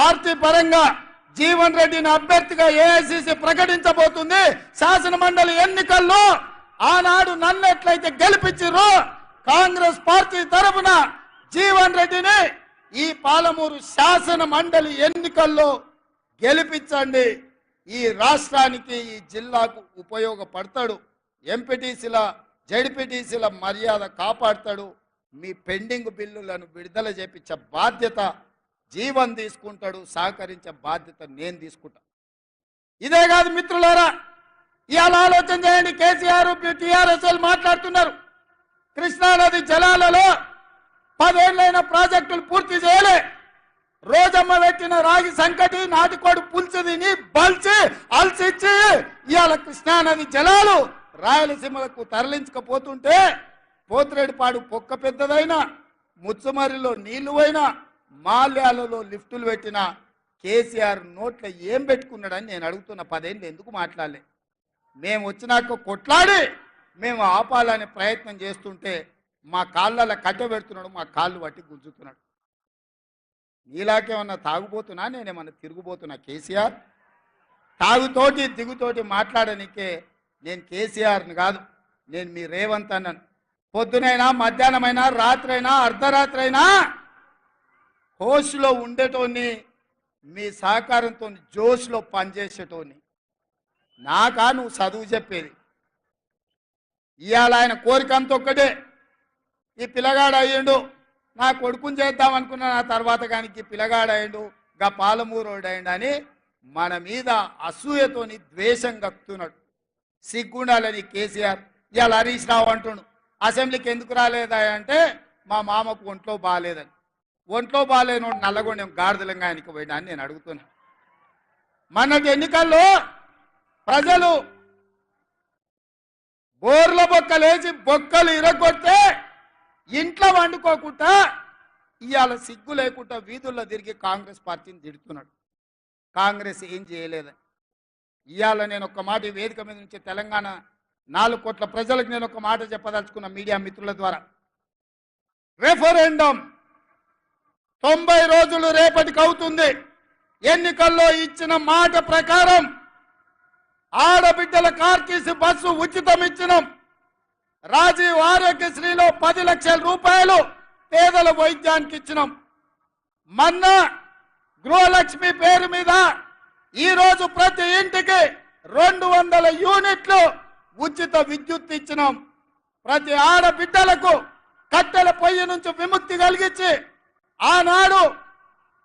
Party పరంగా జీవన్ రెడ్డిని అభ్యర్థిగా ఏఐసిసి ప్రకటించబోతుంది. శాసన మండలి ఎన్నికల్లో ఆనాడు నన్ను ఎట్లయితే కాంగ్రెస్ పార్టీ తరఫున జీవన్ రెడ్డిని ఈ పాలమూరు శాసన మండలి ఎన్నికల్లో గెలిపించండి. ఈ రాష్ట్రానికి ఈ జిల్లాకు ఉపయోగపడతాడు. ఎంపీటీసీల జడిపిటీసీల మర్యాద కాపాడతాడు. మీ పెండింగ్ బిల్లులను విడుదల చేపించే బాధ్యత జీవన్ తీసుకుంటాడు సహకరించే బాధ్యత నేను తీసుకుంటా. ఇదే కాదు మిత్రులారా ఇవాళ ఆలోచన చేయండి కేసీఆర్ టీఆర్ఎస్ మాట్లాడుతున్నారు. కృష్ణానది జలాలలో పదేళ్ళైన ప్రాజెక్టులు పూర్తి చేయలే. రోజమ్మ పెట్టిన రాగి సంకటి నాటికోడు పులుసు తిని బల్చి అల్సిచ్చి ఇవాళ కృష్ణానది జలాలు రాయలసీమలకు తరలించకపోతుంటే పోతిరెడ్డిపాడు పొక్క పెద్దదైనా ముచ్చమరిలో నీళ్ళు పోయినా మాల్యాలలో లిఫ్టులు పెట్టిన కేసీఆర్ నోట్ల ఏం పెట్టుకున్నాడని నేను అడుగుతున్న పదేళ్ళు ఎందుకు మాట్లాడలే? మేము వచ్చినాక కొట్లాడి మేము ఆపాలనే ప్రయత్నం చేస్తుంటే మా కాళ్ళ కట్టె పెడుతున్నాడు మా కాళ్ళు పట్టి గుంజుతున్నాడు. నీలాకేమన్నా తాగుబోతున్నా? నేనేమన్నా తిరుగుబోతున్నా? కేసీఆర్ తాగుతోటి దిగుతోటి మాట్లాడనికే నేను కేసీఆర్ని కాదు నేను మీ రేవంత్ అన్నాను. పొద్దునైనా మధ్యాహ్నమైనా రాత్రైనా అర్ధరాత్రైనా హోష్లో ఉండేటోని మీ సహకారంతో జోష్లో పనిచేసేటోని. నాకా నువ్వు చదువు చెప్పేది. ఇవాళ ఆయన కోరిక అంత ఒక్కటే. ఈ పిల్లగాడు అయ్యిండు నా కొడుకుని చేద్దామనుకున్న నా తర్వాత కానీ ఈ పిల్లగాడు అయ్యిండు గా పాలమూరోడు అయ్యిండు అని మన మీద అసూయతోని ద్వేషం కక్కుతున్నాడు. సిగ్గుండాలని కేసీఆర్. ఇవాళ హరీష్ రావు అంటుండు అసెంబ్లీకి ఎందుకు రాలేదా? అంటే మా మామకు ఒంట్లో బాగాలేదని ఒంట్లో బాగాలేనోడు నల్లగొండం గాడిదలంగా ఆయనకి పోయినా అని నేను అడుగుతున్నా. మొన్నటి ఎన్నికల్లో ప్రజలు బోర్ల బొక్కలేసి బొక్కలు ఇరగొడితే ఇంట్లో వండుకోకుండా ఇవాళ సిగ్గు లేకుండా వీధుల్లో తిరిగి కాంగ్రెస్ పార్టీని తిడుతున్నాడు. కాంగ్రెస్ ఏం చేయలేదని ఇవాళ నేను ఒక మాట వేదిక మీద నుంచి తెలంగాణ నాలుగు కోట్ల ప్రజలకు నేను ఒక మాట చెప్పదలుచుకున్న మీడియా మిత్రుల ద్వారా. రెఫరెండం తొంభై రోజులు రేపటికి అవుతుంది ఎన్నికల్లో ఇచ్చిన మాట ప్రకారం ఆడబిడ్డల కార్టీసీ బస్సు ఉచితం ఇచ్చినాం రాజీవ్ ఆరోగ్యశ్రీలో పది లక్షల రూపాయలు పేదల వైద్యానికి ఇచ్చినాం. మొన్న గృహలక్ష్మి పేరు మీద ఈరోజు ప్రతి ఇంటికి రెండు వందల యూనిట్లు ఉచిత విద్యుత్ ఇచ్చినాం. ప్రతి ఆడబిడ్డలకు కట్టెల పొయ్యి నుంచి విముక్తి కలిగించి ఆనాడు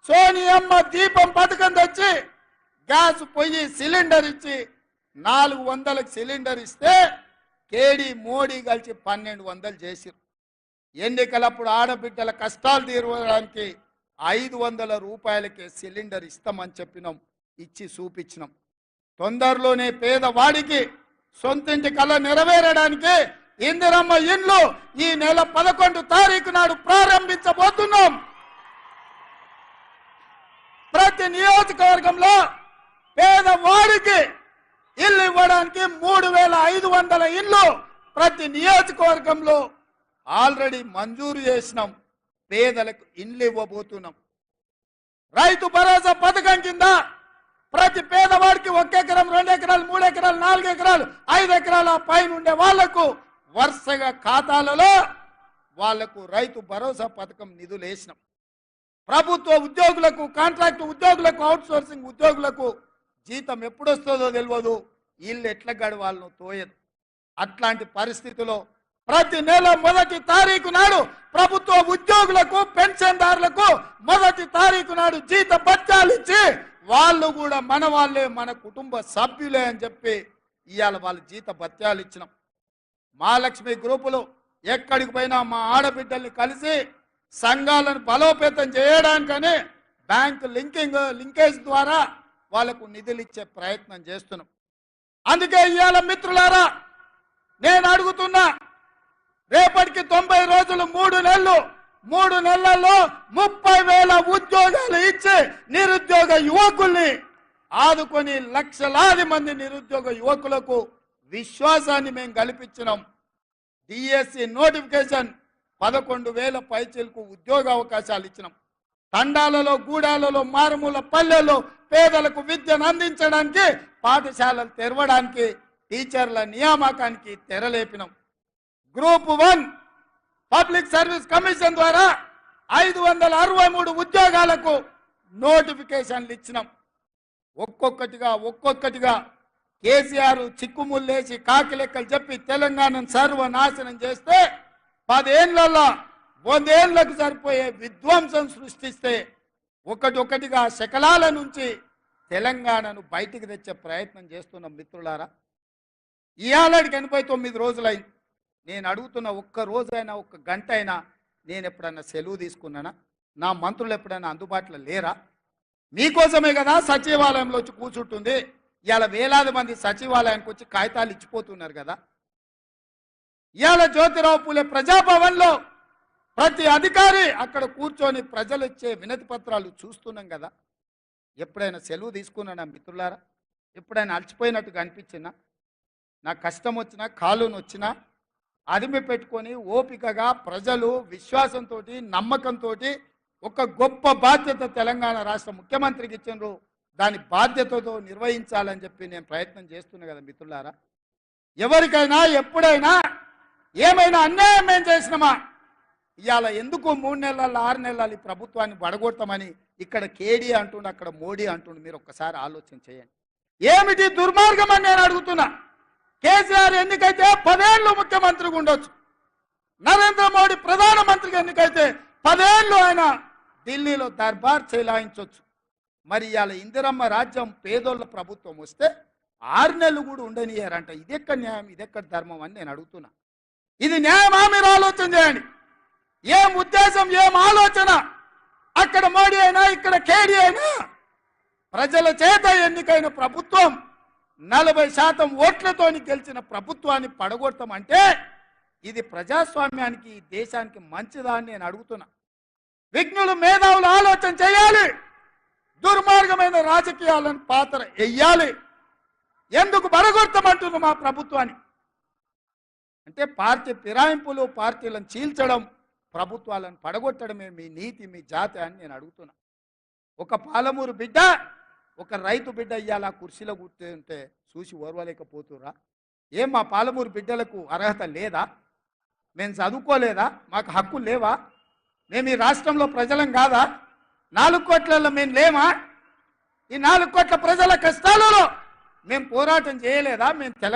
సోనియమ్మ దీపం పథకం తెచ్చి గ్యాస్ పొయ్యి సిలిండర్ ఇచ్చి నాలుగు వందలకు సిలిండర్ ఇస్తే కేడి మోడీ కలిసి పన్నెండు వందలు చేసిరు ఎన్నికలప్పుడు ఆడబిడ్డల కష్టాలు తీరడానికి ఐదు వందల రూపాయలకే సిలిండర్ ఇస్తామని చెప్పినాం ఇచ్చి చూపించినాం. తొందరలోనే పేదవాడికి సొంతింటి కళ నెరవేరడానికి ఇందిరమ్మ ఇండ్లు ఈ నెల పదకొండు తారీఖు నాడు ప్రారంభించబోతున్నాం. అమరావతి నియోజకవర్గంలో పేదవాడికి ఇల్లు ఇవ్వడానికి మూడు వేల ఐదు వందల ఇల్లు ప్రతి నియోజకవర్గంలో ఆల్రెడీ మంజూరు చేసినాం. పేదలకు ఇల్లు ఇవ్వబోతున్నాం. రైతు భరోసా పథకం కింద ప్రతి పేదవాడికి ఒక ఎకరం రెండు ఎకరాలు మూడు ఎకరాలు నాలుగు ఎకరాలు ఐదు ఎకరాల పైన ఉండే వాళ్ళకు వరుసగా ఖాతాలలో వాళ్ళకు రైతు భరోసా పథకం నిధులు వేసినాం. ప్రభుత్వ ఉద్యోగులకు కాంట్రాక్ట్ ఉద్యోగులకు అవుట్ సోర్సింగ్ ఉద్యోగులకు జీతం ఎప్పుడు వస్తుందో తెలియదు వీళ్ళు ఎట్లా గడవాలను తోయదు. అట్లాంటి పరిస్థితిలో ప్రతి నెల మొదటి తారీఖు నాడు ప్రభుత్వ ఉద్యోగులకు పెన్షన్దారులకు మొదటి తారీఖు నాడు జీత బత్యాలు ఇచ్చి వాళ్ళు కూడా మన వాళ్ళే మన కుటుంబ సభ్యులే అని చెప్పి ఇవాళ వాళ్ళ జీత బత్యాలు ఇచ్చినాం మహాలక్ష్మి గ్రూపులు ఎక్కడికి పోయినా మా ఆడబిడ్డల్ని కలిసి సంఘాలను బలోపేతం చేయడానికనే బ్యాంక్ లింకింగ్ లింకేజ్ ద్వారా వాళ్ళకు నిధులు ఇచ్చే ప్రయత్నం చేస్తున్నాం. అందుకే ఇవాళ మిత్రులారా నేను అడుగుతున్నా రేపటికి తొంభై రోజులు మూడు నెలలు మూడు నెలల్లో ముప్పై వేల ఉద్యోగాలు ఇచ్చి నిరుద్యోగ యువకుల్ని ఆదుకొని లక్షలాది మంది నిరుద్యోగ యువకులకు విశ్వాసాన్ని మేము కల్పించినాం. డిఎస్సి నోటిఫికేషన్ పదకొండు వేల పైచీలకు ఉద్యోగ అవకాశాలు ఇచ్చినాం. తండాలలో గూడాలలో మారుమూల పల్లెల్లో పేదలకు విద్యను అందించడానికి పాఠశాలలు తెరవడానికి టీచర్ల నియామకానికి తెరలేపినాం. Group one public service commission ద్వారా ఐదు వందల అరవై మూడు ఉద్యోగాలకు నోటిఫికేషన్లు ఇచ్చినాం. ఒక్కొక్కటిగా ఒక్కొక్కటిగా కేసీఆర్ చిక్కుముల్లేసి కాకి లెక్కలు చెప్పి తెలంగాణను సర్వనాశనం చేస్తే పదేళ్ళలో వందేళ్ళకు సరిపోయే విధ్వంసం సృష్టిస్తే ఒకటి ఒకటిగా శకలాల నుంచి తెలంగాణను బయటికి తెచ్చే ప్రయత్నం చేస్తున్న మిత్రులారా ఇవాళకి ఎనభై తొమ్మిది రోజులైంది. నేను అడుగుతున్న ఒక్క రోజైనా ఒక్క గంట అయినా నేను ఎప్పుడన్నా సెలవు తీసుకున్నానా? నా మంత్రులు ఎప్పుడైనా అందుబాటులో లేరా? మీకోసమే కదా సచివాలయంలో వచ్చి కూర్చుంటుంది. ఇవాళ వేలాది మంది సచివాలయానికి వచ్చి కాగితాలు ఇచ్చిపోతున్నారు కదా. ఇవాళ జ్యోతిరావు పూలే ప్రజాభవన్లో ప్రతి అధికారి అక్కడ కూర్చొని ప్రజలు ఇచ్చే వినతి పత్రాలు చూస్తున్నాం కదా. ఎప్పుడైనా సెలవు తీసుకున్నానా మిత్రులారా? ఎప్పుడైనా అలసిపోయినట్టుగా అనిపించినా? నా కష్టం వచ్చినా కాలును వచ్చినా అదిమి పెట్టుకొని ఓపికగా ప్రజలు విశ్వాసంతో నమ్మకంతో ఒక గొప్ప బాధ్యత తెలంగాణ రాష్ట్ర ముఖ్యమంత్రికి ఇచ్చిండ్రు. దాని బాధ్యతతో నిర్వహించాలని చెప్పి నేను ప్రయత్నం చేస్తున్నా కదా మిత్రులారా. ఎవరికైనా ఎప్పుడైనా ఏమైనా అన్యాయం మేము చేసినామా? ఇవాళ ఎందుకు మూడు నెలలు ఆరు నెలలు ఈ ప్రభుత్వాన్ని పడగొడతామని ఇక్కడ కేడీ అంటుండు అక్కడ మోడీ అంటుండు మీరు ఒక్కసారి ఆలోచన చేయండి. ఏమిటి దుర్మార్గం అని నేను అడుగుతున్నా? కేసీఆర్ ఎన్నికైతే పదేళ్ళు ముఖ్యమంత్రిగా ఉండొచ్చు. నరేంద్ర మోడీ ప్రధానమంత్రిగా ఎన్నికైతే పదేళ్ళు ఆయన ఢిల్లీలో దర్బార్ చెలాయించవచ్చు మరి ఇవాళ ఇందిరమ్మ రాజ్యం పేదోళ్ళ ప్రభుత్వం వస్తే ఆరు నెలలు కూడా ఉండనియారంట ఇదెక్కడ న్యాయం? ఇదెక్కడ ధర్మం అని నేను అడుగుతున్నా. ఇది న్యాయమా మీరు ఆలోచన చేయండి ఏం ఉద్దేశం ఏం ఆలోచన? అక్కడ మోడీ అయినా ఇక్కడ కేడీ అయినా ప్రజల చేత ఎన్నికైన ప్రభుత్వం నలభై శాతం ఓట్లతోని గెలిచిన ప్రభుత్వాన్ని పడగొడతామంటే ఇది ప్రజాస్వామ్యానికి దేశానికి మంచిదా అని నేను అడుగుతున్నా. విఘ్నులు మేధావులు ఆలోచన చేయాలి. దుర్మార్గమైన రాజకీయాలను పాత్ర వెయ్యాలి ఎందుకు పడగొడతామంటున్నారు మా ప్రభుత్వాన్ని? అంటే పార్టీ ఫిరాయింపులు పార్టీలను చీల్చడం ప్రభుత్వాలను పడగొట్టడమే మీ నీతి మీ జాతి అని నేను అడుగుతున్నా. ఒక పాలమూరు బిడ్డ ఒక రైతు బిడ్డ ఇయ్యాల కుర్చీలో కూర్చుంటే చూసి ఓర్వలేకపోతురా ఏం మా పాలమూరు బిడ్డలకు అర్హత లేదా? మేము చదువుకోలేదా? మాకు హక్కు లేవా? మేము ఈ రాష్ట్రంలో ప్రజలం కాదా? నాలుగు కోట్లలో మేము లేమా? ఈ నాలుగు కోట్ల ప్రజల కష్టాలలో మేము పోరాటం చేయలేదా? మేము తెలంగాణ